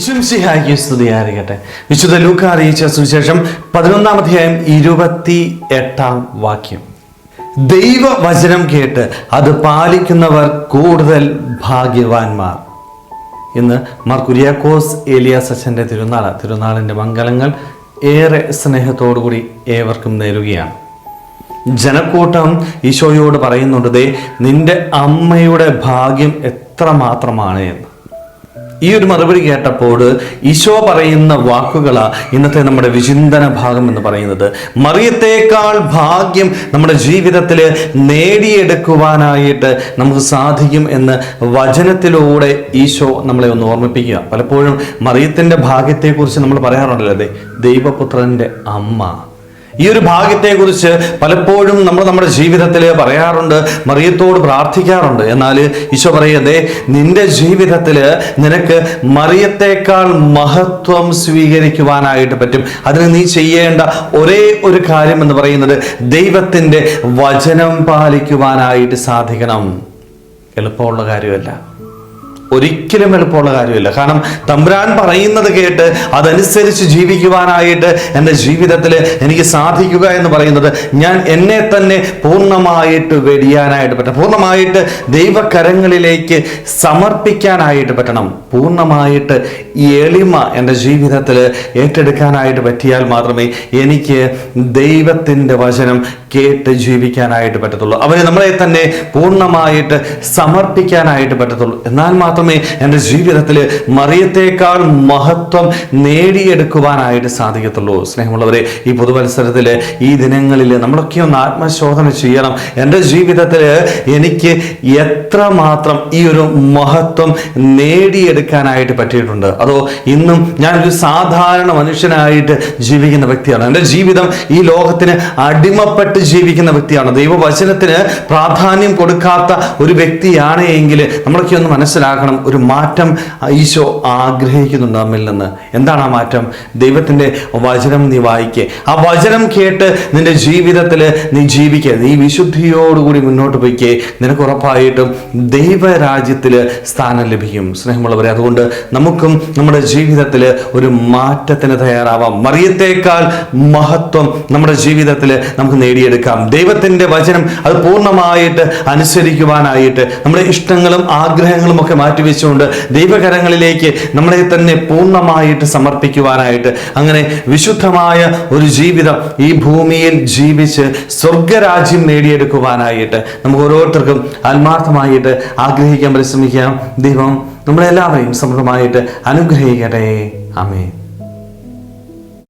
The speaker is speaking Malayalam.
വിശുംസിഹായ്ക്ക് സ്തുതിയായിരിക്കട്ടെ. വിശുദ്ധ ലൂക്ക അറിയിച്ച സുവിശേഷം പതിനൊന്നാം അധ്യായം ഇരുപത്തി എട്ടാം വാക്യം. ദൈവവചനം കേട്ട് അത് പാലിക്കുന്നവർ കൂടുതൽ ഭാഗ്യവാന്മാർ. ഇന്ന് മാർ കുര്യാക്കോസ് അച്ഛന്റെ തിരുനാൾ തിരുനാളിന്റെ മംഗളങ്ങൾ ഏറെ സ്നേഹത്തോടുകൂടി ഏവർക്കും നേരുകയാണ്. ജനക്കൂട്ടം ഈശോയോട് പറയുന്നുണ്ട് നിന്റെ അമ്മയുടെ ഭാഗ്യം എത്ര മാത്രമാണ് എന്ന്. ഈ ഒരു മറുപടി കേട്ടപ്പോൾ ഈശോ പറയുന്ന വാക്കുകളാണ് ഇന്നത്തെ നമ്മുടെ വിചിന്തന ഭാഗം എന്ന് പറയുന്നത്. മറിയത്തേക്കാൾ ഭാഗ്യം നമ്മുടെ ജീവിതത്തിൽ നേടിയെടുക്കുവാനായിട്ട് നമുക്ക് സാധിക്കും എന്ന് വചനത്തിലൂടെ ഈശോ നമ്മളെ ഒന്ന് ഓർമ്മിപ്പിക്കുക. പലപ്പോഴും മറിയത്തിന്റെ ഭാഗ്യത്തെക്കുറിച്ച് നമ്മൾ പറയാറുണ്ടല്ലോ അതെ ദൈവപുത്രന്റെ അമ്മ. ഈ ഒരു ഭാഗ്യത്തെക്കുറിച്ച് പലപ്പോഴും നമ്മൾ നമ്മുടെ ജീവിതത്തിൽ പറയാറുണ്ട് മറിയത്തോട് പ്രാർത്ഥിക്കാറുണ്ട്. എന്നാൽ ഈശോ പറയതേ നിന്റെ ജീവിതത്തിൽ നിനക്ക് മറിയത്തേക്കാൾ മഹത്വം സ്വീകരിക്കുവാനായിട്ട് പറ്റും. അതിന് നീ ചെയ്യേണ്ട ഒരേ ഒരു കാര്യം എന്ന് പറയുന്നത് ദൈവത്തിന്റെ വചനം പാലിക്കുവാനായിട്ട് സാധിക്കണം. എളുപ്പമുള്ള കാര്യമല്ല. ഒരിക്കലും എളുപ്പമുള്ള കാര്യമില്ല. കാരണം തമ്പുരാൻ പറയുന്നത് കേട്ട് അതനുസരിച്ച് ജീവിക്കുവാനായിട്ട് എന്റെ ജീവിതത്തിൽ എനിക്ക് സാധിക്കുക എന്ന് പറയുന്നത് ഞാൻ എന്നെ തന്നെ പൂർണമായിട്ട് വെടിയാനായിട്ട് പറ്റണം. പൂർണമായിട്ട് ദൈവകരങ്ങളിലേക്ക് സമർപ്പിക്കാനായിട്ട് പറ്റണം. പൂർണമായിട്ട് ഈ എളിമ എന്റെ ജീവിതത്തിൽ ഏറ്റെടുക്കാനായിട്ട് പറ്റിയാൽ മാത്രമേ എനിക്ക് ദൈവത്തിന്റെ വചനം കേട്ട് ജീവിക്കാനായിട്ട് പറ്റത്തുള്ളൂ. അവന് നമ്മളെ തന്നെ പൂർണമായിട്ട് സമർപ്പിക്കാനായിട്ട് പറ്റത്തുള്ളൂ. എന്നാൽ മാത്രമേ എന്റെ ജീവിതത്തിൽ മറിയത്തേക്കാൾ മഹത്വം നേടിയെടുക്കുവാനായിട്ട് സാധിക്കത്തുള്ളൂ. സ്നേഹമുള്ളവരെ ഈ പുതുവത്സരത്തിൽ ഈ ദിനങ്ങളിൽ നമ്മളൊക്കെ ഒന്ന് ആത്മശോധന ചെയ്യണം. എന്റെ ജീവിതത്തിൽ എനിക്ക് എത്ര മാത്രം ഈ ഒരു മഹത്വം നേടിയെടുക്കാനായിട്ട് പറ്റിയിട്ടുണ്ട്. അതോ ഇന്നും ഞാനൊരു സാധാരണ മനുഷ്യനായിട്ട് ജീവിക്കുന്ന വ്യക്തിയാണ്. എന്റെ ജീവിതം ഈ ലോകത്തിന് അടിമപ്പെട്ട് ജീവിക്കുന്ന വ്യക്തിയാണ്. ദൈവവചനത്തിന് പ്രാധാന്യം കൊടുക്കാത്ത ഒരു വ്യക്തിയാണ് എങ്കിൽ നമ്മളൊക്കെ ഒന്ന് മനസ്സിലാക്കണം ഒരു മാറ്റം ഈശോ ആഗ്രഹിക്കുന്നുണ്ട് നമ്മിൽ നിന്ന്. എന്താണ് ആ മാറ്റം? ദൈവത്തിന്റെ വചനം നീ വായിക്കേ. ആ വചനം കേട്ട് നിന്റെ ജീവിതത്തിൽ നീ ജീവിക്കുക നീ വിശുദ്ധിയോടുകൂടി മുന്നോട്ട് പോയിക്കേ. നിനക്ക് ഉറപ്പായിട്ടും ദൈവരാജ്യത്തിൽ സ്ഥാനം ലഭിക്കും. സ്നേഹമുള്ളവരെ അതുകൊണ്ട് നമുക്കും നമ്മുടെ ജീവിതത്തിൽ ഒരു മാറ്റത്തിന് തയ്യാറാവാം. മറിയത്തേക്കാൾ മഹത്വം നമ്മുടെ ജീവിതത്തിൽ നമുക്ക് നേടിയെടുക്കാം ദൈവത്തിന്റെ വചനം അത് പൂർണമായിട്ട് അനുസരിക്കുവാനായിട്ട് നമ്മുടെ ഇഷ്ടങ്ങളും ആഗ്രഹങ്ങളും ഒക്കെ മാറ്റിവെച്ചുകൊണ്ട് ദൈവകരങ്ങളിലേക്ക് നമ്മളെ തന്നെ പൂർണമായിട്ട് സമർപ്പിക്കുവാനായിട്ട് അങ്ങനെ വിശുദ്ധമായ ഒരു ജീവിതം ഈ ഭൂമിയിൽ ജീവിച്ച് സ്വർഗരാജ്യം നേടിയെടുക്കുവാനായിട്ട് നമുക്ക് ഓരോരുത്തർക്കും ആത്മാർത്ഥമായിട്ട് ആഗ്രഹിക്കാൻ പരിശ്രമിക്കാം. ദൈവം നമ്മളെല്ലാവരെയും സമൃദ്ധമായിട്ട് അനുഗ്രഹിക്കട്ടെ. ആമേ